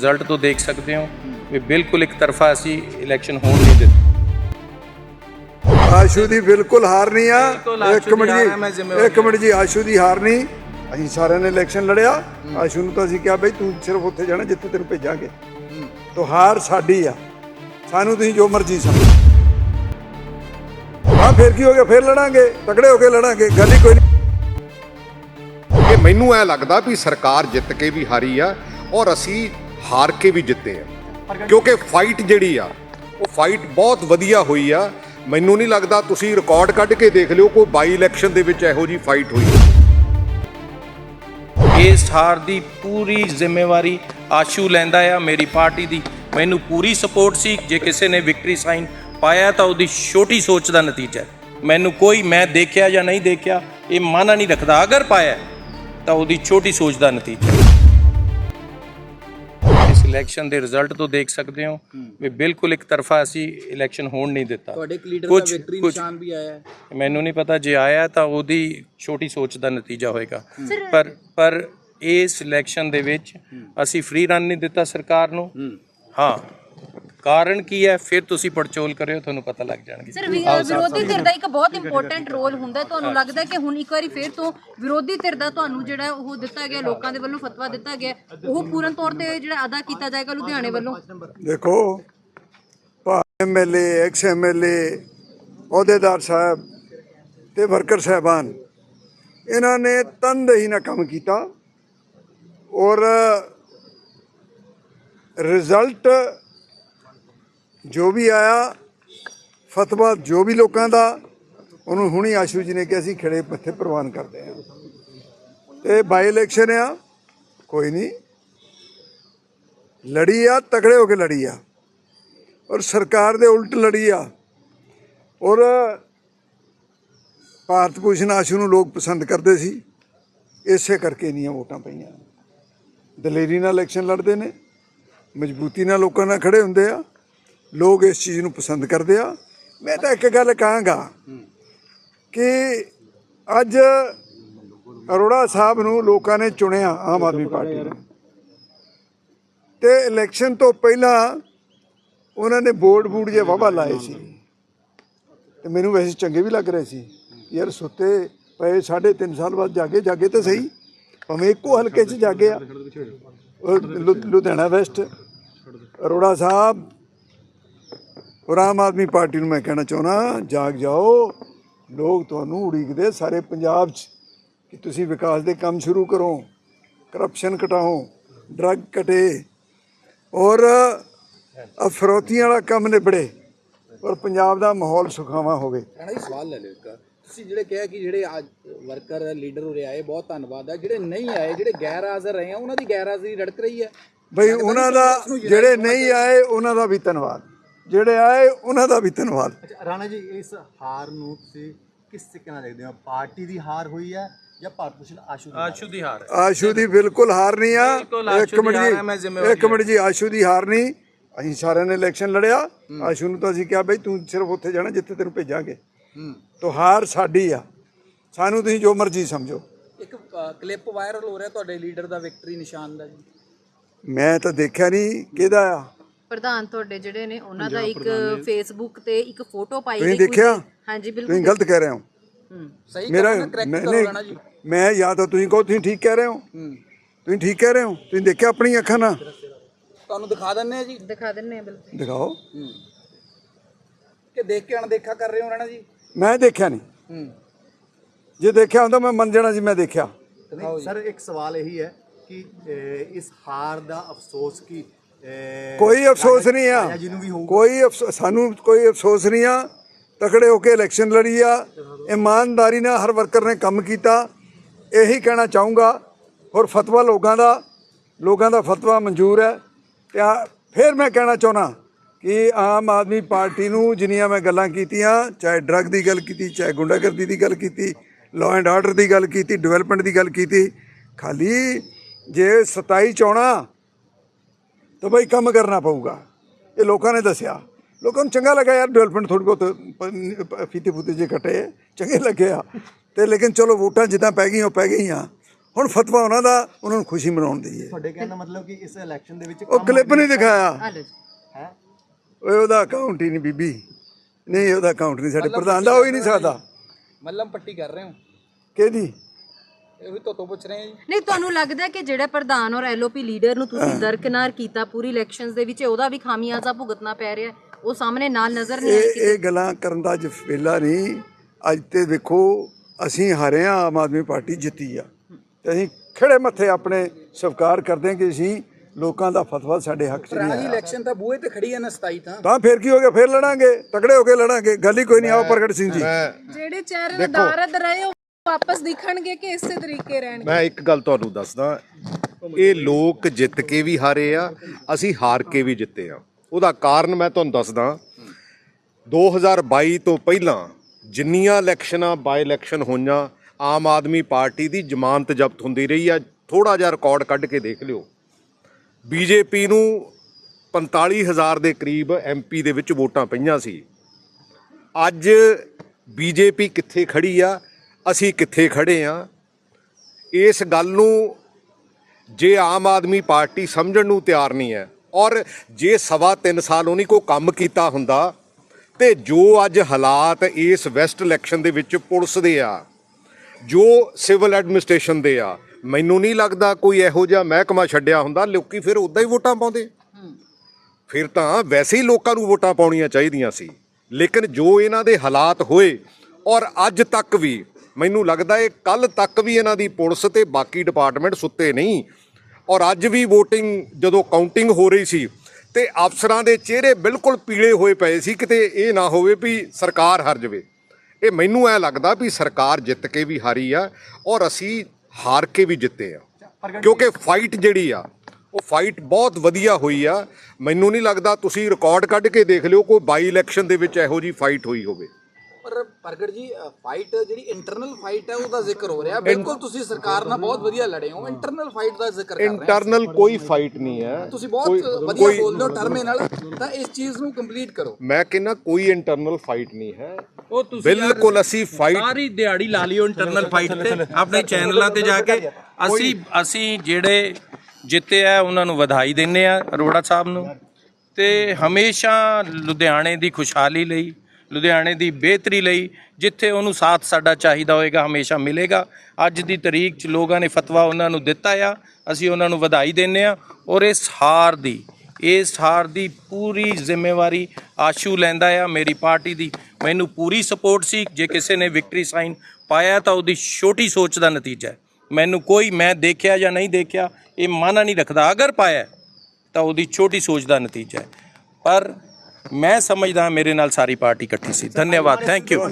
Result ਤੋਂ ਦੇਖ ਸਕਦੇ ਹੋ ਵੀ ਬਿਲਕੁਲ ਇੱਕ ਤਰਫਾ ਅਸੀਂ ਇਲੈਕਸ਼ਨ ਹੋਣ ਨਹੀਂ ਦਿੱਤੇ। ਆਸ਼ੂ ਦੀ ਬਿਲਕੁਲ ਹਾਰ ਨਹੀਂ ਆ। ਇੱਕ ਮਿੰਟ ਜੀ ਇੱਕ ਮਿੰਟ ਜੀ ਆਸ਼ੂ ਦੀ ਹਾਰ ਨਹੀਂ। ਅਸੀਂ ਸਾਰਿਆਂ ਨੇ ਇਲੈਕਸ਼ਨ ਲੜਿਆ। ਆਸ਼ੂ ਨੂੰ ਤਾਂ ਅਸੀਂ ਕਿਹਾ ਬਈ ਤੂੰ ਸਿਰਫ ਉੱਥੇ ਜਾਣਾ ਜਿੱਥੇ ਤੈਨੂੰ ਭੇਜਾਂਗੇ। ਤੋ ਹਾਰ ਸਾਡੀ ਆ। ਸਾਨੂੰ ਤੁਸੀਂ ਜੋ ਮਰਜ਼ੀ ਸਮਝੋ। ਹਾਂ ਫਿਰ ਕੀ ਹੋ ਗਿਆ? ਫਿਰ ਲੜਾਂਗੇ। ਤਕੜੇ ਹੋ ਕੇ ਲੜਾਂਗੇ। ਗੱਲ ਹੀ ਕੋਈ ਨਹੀਂ। ਕਿ ਮੈਨੂੰ ਐ ਲੱਗਦਾ ਵੀ ਸਰਕਾਰ ਜਿੱਤ ਕੇ ਵੀ ਹਾਰੀ ਆ ਔਰ ਅਸੀਂ ਹਾਰ ਕੇ ਵੀ ਜਿੱਤੇ ਆ। ਕਿਉਂਕਿ ਫਾਈਟ ਜਿਹੜੀ ਆ, ਉਹ ਫਾਈਟ ਬਹੁਤ ਵਧੀਆ ਹੋਈ ਆ। ਮੈਨੂੰ ਨਹੀਂ ਲੱਗਦਾ ਤੁਸੀਂ ਰਿਕਾਰਡ ਕੱਢ ਕੇ ਦੇਖ ਲਿਓ ਕੋਈ ਬਾਈ ਇਲੈਕਸ਼ਨ ਦੇ ਵਿੱਚ ਇਹੋ ਜੀ ਫਾਈਟ ਹੋਈ। ਇਸ ਹਾਰ ਦੀ ਪੂਰੀ ਜ਼ਿੰਮੇਵਾਰੀ ਆਸ਼ੂ ਲੈਂਦਾ ਆ ਮੇਰੀ ਪਾਰਟੀ ਦੀ। ਮੈਨੂੰ ਪੂਰੀ ਸਪੋਰਟ ਸੀ, ਜੇ ਕਿਸੇ ਨੇ ਵਿਕਟਰੀ ਸਾਈਨ ਪਾਇਆ ਤਾਂ ਉਹਦੀ ਛੋਟੀ ਸੋਚ ਦਾ ਨਤੀਜਾ। ਹੈ ਮੈਨੂੰ ਕੋਈ, ਮੈਂ ਦੇਖਿਆ ਜਾਂ ਨਹੀਂ ਦੇਖਿਆ, ਇਹ ਮਾਨਾ ਨਹੀਂ ਰੱਖਦਾ। ਅਗਰ ਪਾਇਆ ਤਾਂ ਉਹਦੀ ਛੋਟੀ ਸੋਚ ਦਾ ਨਤੀਜਾ। ਇਲੈਕਸ਼ਨ ਦੇ ਰਿਜ਼ਲਟ ਤੋਂ ਦੇਖ ਸਕਦੇ ਹੋ ਵੀ ਬਿਲਕੁਲ ਇੱਕ ਤਰਫਾ ਅਸੀਂ ਇਲੈਕਸ਼ਨ ਹੋਣ ਨਹੀਂ ਦਿੱਤਾ। ਤੁਹਾਡੇ ਇੱਕ ਲੀਡਰ ਦਾ ਵਿਕਟਰੀ ਨਿਸ਼ਾਨ ਵੀ ਆਇਆ ਹੈ। ਮੈਨੂੰ ਨਹੀਂ ਪਤਾ ਜੇ ਆਇਆ ਤਾਂ ਉਹਦੀ ਛੋਟੀ ਸੋਚ ਦਾ ਨਤੀਜਾ ਹੋਏਗਾ। ਪਰ ਪਰ ਇਸ ਇਲੈਕਸ਼ਨ ਦੇ ਵਿੱਚ ਅਸੀਂ ਫ੍ਰੀ ਰਨ ਨਹੀਂ ਦਿੱਤਾ ਸਰਕਾਰ ਨੂੰ। ਹਾਂ। ਕਾਰਨ ਕੀ ਹੈ? ਫਿਰ ਤੁਸੀਂ ਪੜਚੋਲ ਕਰਿਓ ਤੁਹਾਨੂੰ ਪਤਾ ਲੱਗ ਜਾਣਗੇ। ਸਰ ਵਿ- ਵਿਰੋਧੀ ਧਿਰ ਦਾ ਇੱਕ ਬਹੁਤ ਇੰਪੋਰਟੈਂਟ ਰੋਲ ਹੁੰਦਾ ਹੈ। ਤੁਹਾਨੂੰ ਲੱਗਦਾ ਹੈ ਕਿ ਹੁਣ ਇੱਕ ਵਾਰੀ ਫੇਰ ਤੋਂ ਵਿਰੋਧੀ ਧਿਰ ਦਾ ਤੁਹਾਨੂੰ ਜਿਹੜਾ ਉਹ ਦਿੱਤਾ ਗਿਆ ਲੋਕਾਂ ਦੇ ਵੱਲੋਂ ਫਤਵਾ ਦਿੱਤਾ ਗਿਆ ਉਹ ਪੂਰਨ ਤੌਰ ਤੇ ਜਿਹੜਾ ਅਦਾ ਕੀਤਾ ਜਾਏਗਾ ਲੁਧਿਆਣੇ ਵੱਲੋਂ? ਦੇਖੋ ਐਮਐਲਏ ਐਕਸ ਐਮਐਲਏ ਅਹੁਦੇਦਾਰ ਸਾਹਿਬ ਤੇ ਵਰਕਰ ਸਾਹਿਬਾਨ ਇਹਨਾਂ ਨੇ ਤਨਦੇਹੀ ਨਾਲ ਕੰਮ ਕੀਤਾ ਔਰ ਰਿਜ਼ਲਟ ਜੋ ਵੀ ਆਇਆ, ਫਤਵਾ ਜੋ ਵੀ ਲੋਕਾਂ ਦਾ, ਉਹਨੂੰ ਹੁਣੀ ਆਸ਼ੂ ਜੀ ਨੇ ਕਿਹਾ ਸੀ, ਖੜੇ ਪੱਥੇ ਪ੍ਰਵਾਨ ਕਰਦੇ ਹਾਂ। ਤੇ ਬਾਈ ਇਲੈਕਸ਼ਨ ਆ, ਕੋਈ ਨਹੀਂ। ਲੜੀ ਆ, ਤਕੜੇ ਹੋ ਕੇ ਲੜੀ ਆ। ਔਰ ਸਰਕਾਰ ਦੇ ਉਲਟ ਲੜੀ ਆ। ਔਰ ਭਾਰਤ ਭੂਸ਼ਣ ਆਸ਼ੂ ਨੂੰ ਲੋਕ ਪਸੰਦ ਕਰਦੇ ਸੀ। ਇਸੇ ਕਰਕੇ ਨਹੀਂ ਵੋਟਾਂ ਪਈਆਂ। ਦਲੇਰੀ ਨਾਲ ਇਲੈਕਸ਼ਨ ਲੜਦੇ ਨੇ। ਮਜ਼ਬੂਤੀ ਨਾਲ ਲੋਕਾਂ ਨਾਲ ਖੜੇ ਹੁੰਦੇ ਆ। ਲੋਕ ਇਸ ਚੀਜ਼ ਨੂੰ ਪਸੰਦ ਕਰਦੇ ਆ। ਮੈਂ ਤਾਂ ਇੱਕ ਗੱਲ ਕਹਾਂਗਾ ਕਿ ਅੱਜ ਅਰੋੜਾ ਸਾਹਿਬ ਨੂੰ ਲੋਕਾਂ ਨੇ ਚੁਣਿਆ ਆਮ ਆਦਮੀ ਪਾਰਟੀ ਨੂੰ। ਤੇ ਇਲੈਕਸ਼ਨ ਤੋਂ ਪਹਿਲਾਂ ਉਹਨਾਂ ਨੇ ਬੋਰਡ ਬੂਡ ਜੇ ਵਾਹਵਾ ਲਾਏ ਸੀ। ਤੇ ਮੈਨੂੰ ਵੈਸੇ ਚੰਗੇ ਵੀ ਲੱਗ ਰਹੇ ਸੀ ਯਾਰ ਸੁੱਤੇ ਪਏ ਸਾਢੇ ਤਿੰਨ ਸਾਲ ਬਾਅਦ ਜਾਗੇ ਜਾਗੇ ਤਾਂ ਸਹੀ, ਭਾਵੇਂ ਇੱਕੋ ਹਲਕੇ 'ਚ ਜਾਗੇ ਆ। ਲੁ- ਲੁਧਿਆਣਾ ਵੈਸਟ, ਅਰੋੜਾ ਸਾਹਿਬ ਔਰ ਆਮ ਆਦਮੀ ਪਾਰਟੀ ਨੂੰ ਮੈਂ ਕਹਿਣਾ ਚਾਹੁੰਦਾ ਜਾਗ ਜਾਓ। ਲੋਕ ਤੁਹਾਨੂੰ ਉਡੀਕਦੇ ਸਾਰੇ ਪੰਜਾਬ 'ਚ ਕਿ ਤੁਸੀਂ ਵਿਕਾਸ ਦੇ ਕੰਮ ਸ਼ੁਰੂ ਕਰੋ ਕਰਪਸ਼ਨ ਘਟਾਓ ਡਰੱਗ ਘਟੇ। ਔਰ ਅਫਰੋਤੀਆਂ ਵਾਲਾ ਕੰਮ ਨਿਬੜੇ ਔਰ ਪੰਜਾਬ ਦਾ ਮਾਹੌਲ ਸੁਖਾਵਾਂ ਹੋਵੇ। ਰਾਣਾ ਜੀ ਸਵਾਲ ਲੈ ਲਿਓ ਇੱਕ। ਤੁਸੀਂ ਜਿਹੜੇ ਕਿਹਾ ਕਿ ਜਿਹੜੇ ਅੱਜ ਵਰਕਰ ਲੀਡਰ ਉਰੇ ਆਏ ਬਹੁਤ ਧੰਨਵਾਦ ਹੈ ਜਿਹੜੇ ਨਹੀਂ ਆਏ ਜਿਹੜੇ ਗੈਰ ਹਾਜ਼ਰ ਰਹੇ ਆ ਉਹਨਾਂ ਦੀ ਗੈਰ ਹਾਜ਼ਰੀ ਰੜਕ ਰਹੀ ਹੈ। ਬਈ ਉਹਨਾਂ ਦਾ ਜਿਹੜੇ ਨਹੀਂ ਆਏ ਉਹਨਾਂ ਦਾ ਵੀ ਧੰਨਵਾਦ। ਜਿਹੜੇ ਆਏ ਉਹਨਾਂ ਦਾ ਵੀ ਧੰਨਵਾਦ। ਅੱਛਾ ਰਾਣਾ ਜੀ ਇਸ ਹਾਰ ਨੂੰ ਤੁਸੀਂ ਕਿਸ ਤਰੀਕੇ ਨਾਲ ਦੇਖਦੇ ਹੋ? ਪਾਰਟੀ ਦੀ ਹਾਰ ਹੋਈ ਹੈ ਜਾਂ ਭਾਰਤ ਭੂਸ਼ਣ ਆਸ਼ੂ ਦੀ ਹਾਰ? ਆਸ਼ੂ ਦੀ ਹਾਰ ਹੈ। ਆਸ਼ੂ ਦੀ ਬਿਲਕੁਲ ਹਾਰ ਨਹੀਂ ਆ। ਇੱਕ ਮਿੰਟ ਜੀ ਇੱਕ ਮਿੰਟ ਜੀ ਆਸ਼ੂ ਦੀ ਹਾਰ ਨਹੀਂ। ਅਸੀਂ ਸਾਰਿਆਂ ਨੇ ਇਲੈਕਸ਼ਨ ਲੜਿਆ। ਆਸ਼ੂ ਨੂੰ ਤਾਂ ਅਸੀਂ ਕਿਹਾ ਬਈ ਤੂੰ ਸਿਰਫ ਉੱਥੇ ਜਾਣਾ ਜਿੱਥੇ ਤੈਨੂੰ ਭੇਜਾਂਗੇ। ਤੋ ਹਾਰ ਸਾਡੀ ਆ। ਸਾਨੂੰ ਤੁਸੀਂ ਜੋ ਮਰਜ਼ੀ ਸਮਝੋ। ਇੱਕ ਕਲਿੱਪ ਵਾਇਰਲ ਹੋ ਰਿਹਾ ਤੁਹਾਡੇ ਲੀਡਰ ਦਾ ਵਿਕਟਰੀ ਨਿਸ਼ਾਨ ਦਾ ਜੀ। ਮੈਂ ਤਾਂ ਦੇਖਿਆ ਨਹੀਂ ਕਿਹਦਾ ਆ। ਪ੍ਰਧਾਨ ਤੁਹਾਡੇ ਜਿਹੜੇ ਨੇ ਉਹਨਾਂ ਦਾ ਇੱਕ ਫੇਸਬੁੱਕ ਤੇ ਇੱਕ ਫੋਟੋ ਪਾਈ ਤੁਸੀਂ ਦੇਖਿਆ? ਹਾਂਜੀ ਤੁਸੀਂ ਬਿਲਕੁਲ ਗਲਤ ਕਹਿ ਰਹੇ ਹੋ। ਸਹੀ ਮੇਰਾ ਨਹੀਂ ਜੀ। ਮੈਂ ਜਾਂ ਤਾਂ ਤੁਸੀਂ ਕਹੋ ਤੁਸੀਂ ਠੀਕ ਕਹਿ ਰਹੇ ਹੋ। ਤੁਸੀਂ ਠੀਕ ਕਹਿ ਰਹੇ ਹੋ। ਤੁਸੀਂ ਦੇਖਿਆ ਆਪਣੀ ਅੱਖਾਂ ਨਾਲ? ਤੁਹਾਨੂੰ ਦਿਖਾ ਦਿੰਨੇ ਆ ਜੀ। ਦਿਖਾ ਦਿੰਨੇ ਆ ਬਿਲਕੁਲ। ਦਿਖਾਓ। ਕਿ ਦੇਖ ਕੇ ਅਣਦੇਖਾ ਕਰ ਰਹੇ ਹੋ ਰਾਣਾ ਜੀ? ਮੈਂ ਦੇਖਿਆ ਨਹੀਂ। ਹੂੰ। ਜੇ ਦੇਖਿਆ ਹੁੰਦਾ ਮੈਂ ਮੰਨ ਜਾਣਾ ਸੀ ਮੈਂ ਦੇਖਿਆ। ਸਰ ਇੱਕ ਸਵਾਲ ਇਹੀ ਹੈ ਕਿ ਇਸ ਹਾਰ ਦਾ ਅਫਸੋਸ ਕੀ? ਕੋਈ ਅਫਸੋਸ ਨਹੀਂ ਆ। ਕੋਈ ਅਫਸੋ- ਸਾਨੂੰ ਕੋਈ ਅਫਸੋਸ ਨਹੀਂ ਆ। ਤਕੜੇ ਹੋ ਕੇ ਇਲੈਕਸ਼ਨ ਲੜੀ ਆ। ਇਮਾਨਦਾਰੀ ਨਾਲ ਹਰ ਵਰਕਰ ਨੇ ਕੰਮ ਕੀਤਾ। ਇਹੀ ਕਹਿਣਾ ਚਾਹੂੰਗਾ। ਔਰ ਫਤਵਾ ਲੋਕਾਂ ਦਾ ਲੋਕਾਂ ਦਾ ਫਤਵਾ ਮਨਜ਼ੂਰ ਹੈ। ਤੇ ਆ, ਫਿਰ ਮੈਂ ਕਹਿਣਾ ਚਾਹੁੰਦਾ ਕਿ ਆਮ ਆਦਮੀ ਪਾਰਟੀ ਨੂੰ ਜਿੰਨੀਆਂ ਮੈਂ ਗੱਲਾਂ ਕੀਤੀਆਂ, ਚਾਹੇ ਡਰੱਗ ਦੀ ਗੱਲ ਕੀਤੀ, ਚਾਹੇ ਗੁੰਡਾਗਰਦੀ ਦੀ ਗੱਲ ਕੀਤੀ ਲਾਅ ਐਂਡ ਆਰਡਰ ਦੀ ਗੱਲ ਕੀਤੀ ਡਿਵੈਲਪਮੈਂਟ ਦੀ ਗੱਲ ਕੀਤੀ, ਖਾਲੀ ਜੇ 27 ਚਾਉਣਾ ਤਾਂ ਬਈ ਕੰਮ ਕਰਨਾ ਪਊਗਾ। ਇਹ ਲੋਕਾਂ ਨੇ ਦੱਸਿਆ। ਲੋਕਾਂ ਨੂੰ ਚੰਗਾ ਲੱਗਾ ਯਾਰ ਡਿਵੈਲਪਮੈਂਟ ਥੋੜੀ ਬਹੁਤ ਫੀਤੇ ਫੂਤੇ ਜੇ ਘਟੇ। ਚੰਗੇ ਲੱਗੇ ਆ ਤੇ ਲੇਕਿਨ ਚਲੋ ਵੋਟਾਂ ਜਿੱਦਾਂ ਪੈ ਗਈਆਂ ਉਹ ਪੈ ਗਈਆਂ। ਹੁਣ ਫਤਵਾ ਉਹਨਾਂ ਦਾ ਉਹਨਾਂ ਨੂੰ ਖੁਸ਼ੀ ਮਨਾਉਣ ਦੀ ਹੈ। ਤੁਹਾਡੇ ਕਹਿਣ ਦਾ ਮਤਲਬ ਕਿ ਇਸ ਇਲੈਕਸ਼ਨ ਦੇ ਵਿੱਚ ਉਹ ਕਲਿੱਪ ਨਹੀਂ ਦਿਖਾਇਆ। ਹੈ ਓਏ ਉਹਦਾ ਅਕਾਊਂਟ ਹੀ ਨਹੀਂ ਬੀਬੀ। ਨਹੀਂ ਉਹਦਾ ਅਕਾਊਂਟ ਨਹੀਂ ਸਾਡੇ ਪ੍ਰਧਾਨ ਦਾ ਹੋ ਹੀ ਨਹੀਂ ਸਕਦਾ। ਮੱਲਮ ਪੱਟੀ ਕਰ ਰਹੇ ਹੋ। ਕਿਹਦੀ? ਇਹ ਵੀ ਤੋਂ ਪੁੱਛ ਰਹੇ ਹਾਂ ਜੀ। ਨਹੀਂ ਤੁਹਾਨੂੰ ਲੱਗਦਾ ਕਿ ਜਿਹੜਾ ਪ੍ਰਧਾਨ ਔਰ ਐਲਓਪੀ ਲੀਡਰ ਨੂੰ ਤੁਸੀਂ ਦਰਕਨਾਰ ਕੀਤਾ ਪੂਰੀ ਇਲੈਕਸ਼ਨਸ ਦੇ ਵਿੱਚ ਉਹਦਾ ਵੀ ਖਾਮਿਆਜ਼ਾ ਭੁਗਤਣਾ ਪੈ ਰਿਹਾ? ਉਹ ਸਾਹਮਣੇ ਨਾਲ ਨਜ਼ਰ ਨਹੀਂ ਆਇਆ ਇਹ ਇਹ ਗੱਲਾਂ ਕਰਨ ਦਾ ਅੱਜ ਵੇਲਾ ਨਹੀਂ। ਅੱਜ ਤੇ ਦੇਖੋ ਅਸੀਂ ਹਾਰੇ ਆ ਆਮ ਆਦਮੀ ਪਾਰਟੀ ਜਿੱਤੀ ਆ। ਤੇ ਅਸੀਂ ਖੜੇ ਮੱਥੇ ਆਪਣੇ ਸਵੀਕਾਰ ਕਰਦੇ ਹਾਂ ਕਿ ਅਸੀਂ ਲੋਕਾਂ ਦਾ ਫਤਵਾ ਸਾਡੇ ਹੱਕ 'ਚ ਨਹੀਂ ਆਇਆ। ਇਲੈਕਸ਼ਨ ਤਾਂ ਬੂਹੇ ਤੇ ਖੜੀ ਹੈ ਨਾ 27 ਤਾਂ। ਤਾਂ ਫਿਰ ਕੀ ਹੋ ਗਿਆ? ਫਿਰ ਲੜਾਂਗੇ ਤਕੜੇ ਹੋ ਕੇ ਲੜਾਂਗੇ। ਗੱਲ ਹੀ ਕੋਈ ਨਹੀਂ ਆਓ ਪ੍ਰਗਟ ਸਿੰਘ ਜੀ। ਜਿਹੜੇ ਚਿਹਰੇ ਨਦਾਰਦ ਰਹੇ ਵਾਪਸ ਦਿਖਣਗੇ ਕਿ ਇਸੇ ਤਰੀਕੇ ਰਹਿਣਗੇ? ਮੈਂ ਇੱਕ ਗੱਲ ਤੁਹਾਨੂੰ ਦੱਸਦਾ। ਇਹ ਲੋਕ ਜਿੱਤ ਕੇ ਵੀ ਹਾਰੇ ਆ, ਅਸੀਂ ਹਾਰ ਕੇ ਵੀ ਜਿੱਤੇ ਆ। ਉਹਦਾ ਕਾਰਨ ਮੈਂ ਤੁਹਾਨੂੰ ਦੱਸਦਾ। 2022 ਤੋਂ ਪਹਿਲਾਂ ਜਿੰਨੀਆਂ ਇਲੈਕਸ਼ਨਾਂ ਬਾਈ ਇਲੈਕਸ਼ਨ ਹੋਈਆਂ, ਆਮ ਆਦਮੀ ਪਾਰਟੀ ਦੀ ਜ਼ਮਾਨਤ ਜ਼ਬਤ ਹੁੰਦੀ ਰਹੀ ਆ। ਥੋੜਾ ਜਿਹਾ ਰਿਕਾਰਡ ਕੱਢ ਕੇ ਦੇਖ ਲਿਓ। ਬੀਜੇਪੀ ਨੂੰ 45000 ਦੇ ਕਰੀਬ ਐਮਪੀ ਦੇ ਵਿੱਚ ਵੋਟਾਂ ਪਈਆਂ ਸੀ। ਅੱਜ ਬੀਜੇਪੀ ਕਿੱਥੇ ਖੜੀ ਆ? ਅਸੀਂ ਕਿੱਥੇ ਖੜੇ ਆ? ਇਸ ਗੱਲ ਨੂੰ ਜੇ ਆਮ ਆਦਮੀ ਪਾਰਟੀ ਸਮਝਣ ਨੂੰ ਤਿਆਰ ਨਹੀਂ ਹੈ ਔਰ ਜੇ ਸਵਾ 3 ਸਾਲ ਉਹਨੇ ਕੋ ਕੰਮ ਕੀਤਾ ਹੁੰਦਾ ਤੇ ਜੋ ਅੱਜ ਹਾਲਾਤ ਇਸ ਵੈਸਟ ਇਲੈਕਸ਼ਨ ਦੇ ਵਿੱਚ ਪੁਲਿਸ ਦੇ ਆ ਜੋ ਸਿਵਲ ਐਡਮਿਨਿਸਟ੍ਰੇਸ਼ਨ ਦੇ ਆ ਮੈਨੂੰ ਨਹੀਂ ਲੱਗਦਾ ਕੋਈ ਇਹੋ ਜਿਹਾ ਮਹਿਕਮਾ ਛੱਡਿਆ ਹੁੰਦਾ ਲੋਕੀ ਫਿਰ ਉਦਾਂ ਹੀ ਵੋਟਾਂ ਪਾਉਂਦੇ। ਫਿਰ ਤਾਂ ਵੈਸੇ ਹੀ ਲੋਕਾਂ ਨੂੰ ਵੋਟਾਂ ਪਾਉਣੀਆਂ ਚਾਹੀਦੀਆਂ ਸੀ ਲੇਕਿਨ ਜੋ ਇਹਨਾਂ ਦੇ ਹਾਲਾਤ ਹੋਏ ਔਰ ਅੱਜ ਤੱਕ ਵੀ ਮੈਨੂੰ ਲੱਗਦਾ ਇਹ ਕੱਲ ਤੱਕ ਵੀ ਇਹਨਾਂ ਦੀ ਪੁਲਿਸ ਤੇ ਬਾਕੀ ਡਿਪਾਰਟਮੈਂਟ ਸੁੱਤੇ ਨਹੀਂ। ਔਰ ਅੱਜ ਵੀ VOTING ਜਦੋਂ ਕਾਊਂਟਿੰਗ ਹੋ ਰਹੀ ਸੀ ਤੇ ਅਫਸਰਾਂ ਦੇ ਚਿਹਰੇ ਬਿਲਕੁਲ ਪੀਲੇ ਹੋਏ ਪਏ ਸੀ, ਕਿਤੇ ਇਹ ਨਾ ਹੋਵੇ ਵੀ ਸਰਕਾਰ ਹਾਰ ਜਾਵੇ। ਇਹ ਮੈਨੂੰ ਐ ਲੱਗਦਾ ਵੀ ਸਰਕਾਰ ਜਿੱਤ ਕੇ ਵੀ ਹਾਰੀ ਆ ਔਰ ਅਸੀਂ ਹਾਰ ਕੇ ਵੀ ਜਿੱਤੇ ਆ। ਕਿਉਂਕਿ ਫਾਈਟ ਜਿਹੜੀ ਆ, ਉਹ ਫਾਈਟ ਬਹੁਤ ਵਧੀਆ ਹੋਈ ਆ। ਮੈਨੂੰ ਨਹੀਂ ਲੱਗਦਾ ਤੁਸੀਂ ਰਿਕਾਰਡ ਕੱਢ ਕੇ ਦੇਖ ਲਿਓ, ਕੋਈ ਬਾਈ ਇਲੈਕਸ਼ਨ ਦੇ ਵਿੱਚ ਇਹੋ ਜੀ ਫਾਈਟ ਹੋਈ ਹੋਵੇ। ਪਰ ਪ੍ਰਗਟ ਜੀ ਫਾਈਟ ਜਿਹੜੀ ਇੰਟਰਨਲ ਫਾਈਟ ਹੈ ਉਹਦਾ ਜ਼ਿਕਰ ਹੋ ਰਿਹਾ। ਬਿਲਕੁਲ ਤੁਸੀਂ ਸਰਕਾਰ ਨਾਲ ਬਹੁਤ ਵਧੀਆ ਲੜੇ ਹੋ। ਇੰਟਰਨਲ ਫਾਈਟ ਦਾ ਜ਼ਿਕਰ ਕਰ ਰਹੇ ਹੋ। ਇੰਟਰਨਲ ਕੋਈ ਫਾਈਟ ਨਹੀਂ ਹੈ। ਤੁਸੀਂ ਬਹੁਤ ਵਧੀਆ ਬੋਲਦੇ ਹੋ ਟਰਮੇ ਨਾਲ ਤਾਂ ਇਸ ਚੀਜ਼ ਨੂੰ ਕੰਪਲੀਟ ਕਰੋ। ਮੈਂ ਕਹਿੰਦਾ ਕੋਈ ਇੰਟਰਨਲ ਫਾਈਟ ਨਹੀਂ ਹੈ। ਉਹ ਤੁਸੀਂ ਬਿਲਕੁਲ ਅਸੀਂ ਫਾਈਟ ਸਾਰੀ ਦਿਹਾੜੀ ਲਾ ਲਿਓ ਇੰਟਰਨਲ ਫਾਈਟ ਤੇ ਆਪਣੇ ਚੈਨਲਾਂ ਤੇ ਜਾ ਕੇ। ਅਸੀਂ ਅਸੀਂ ਜਿਹੜੇ ਜਿੱਤੇ ਆ ਉਹਨਾਂ ਨੂੰ ਵਧਾਈ ਦਿੰਨੇ ਆ ਅਰੋੜਾ ਸਾਹਿਬ ਨੂੰ। ਤੇ ਹਮੇਸ਼ਾ ਲੁਧਿਆਣੇ ਦੀ ਖੁਸ਼ਹਾਲੀ ਲਈ ਲੁਧਿਆਣੇ ਦੀ ਬਿਹਤਰੀ ਲਈ, ਜਿੱਥੇ ਉਹਨੂੰ ਸਾਥ ਸਾਡਾ ਚਾਹੀਦਾ ਹੋਏਗਾ, ਹਮੇਸ਼ਾ ਮਿਲੇਗਾ। ਅੱਜ ਦੀ ਤਰੀਕ 'ਚ ਲੋਕਾਂ ਨੇ ਫਤਵਾ ਉਹਨਾਂ ਨੂੰ ਦਿੱਤਾ ਆ, ਅਸੀਂ ਉਹਨਾਂ ਨੂੰ ਵਧਾਈ ਦਿੰਨੇ ਆ ਔਰ ਇਸ ਹਾਰ ਦੀ, ਇਸ ਹਾਰ ਦੀ ਪੂਰੀ ਜ਼ਿੰਮੇਵਾਰੀ ਆਸ਼ੂ ਲੈਂਦਾ ਆ ਮੇਰੀ ਪਾਰਟੀ ਦੀ। ਮੈਨੂੰ ਪੂਰੀ ਸਪੋਰਟ ਸੀ, ਜੇ ਕਿਸੇ ਨੇ ਵਿਕਟਰੀ ਸਾਈਨ ਪਾਇਆ ਤਾਂ ਉਹਦੀ ਛੋਟੀ ਸੋਚ ਦਾ ਨਤੀਜਾ ਹੈ। ਮੈਨੂੰ ਕੋਈ, ਮੈਂ ਦੇਖਿਆ ਜਾਂ ਨਹੀਂ ਦੇਖਿਆ, ਇਹ ਮਾਨਾ ਨਹੀਂ ਰੱਖਦਾ। ਅਗਰ ਪਾਇਆ ਤਾਂ ਉਹਦੀ ਛੋਟੀ ਸੋਚ ਦਾ ਨਤੀਜਾ ਹੈ। ਪਰ ਮੈਂ ਸਮਝਦਾ ਮੇਰੇ ਨਾਲ ਸਾਰੀ ਪਾਰਟੀ ਇਕੱਠੀ ਸੀ। ਧੰਨਵਾਦ। Thank you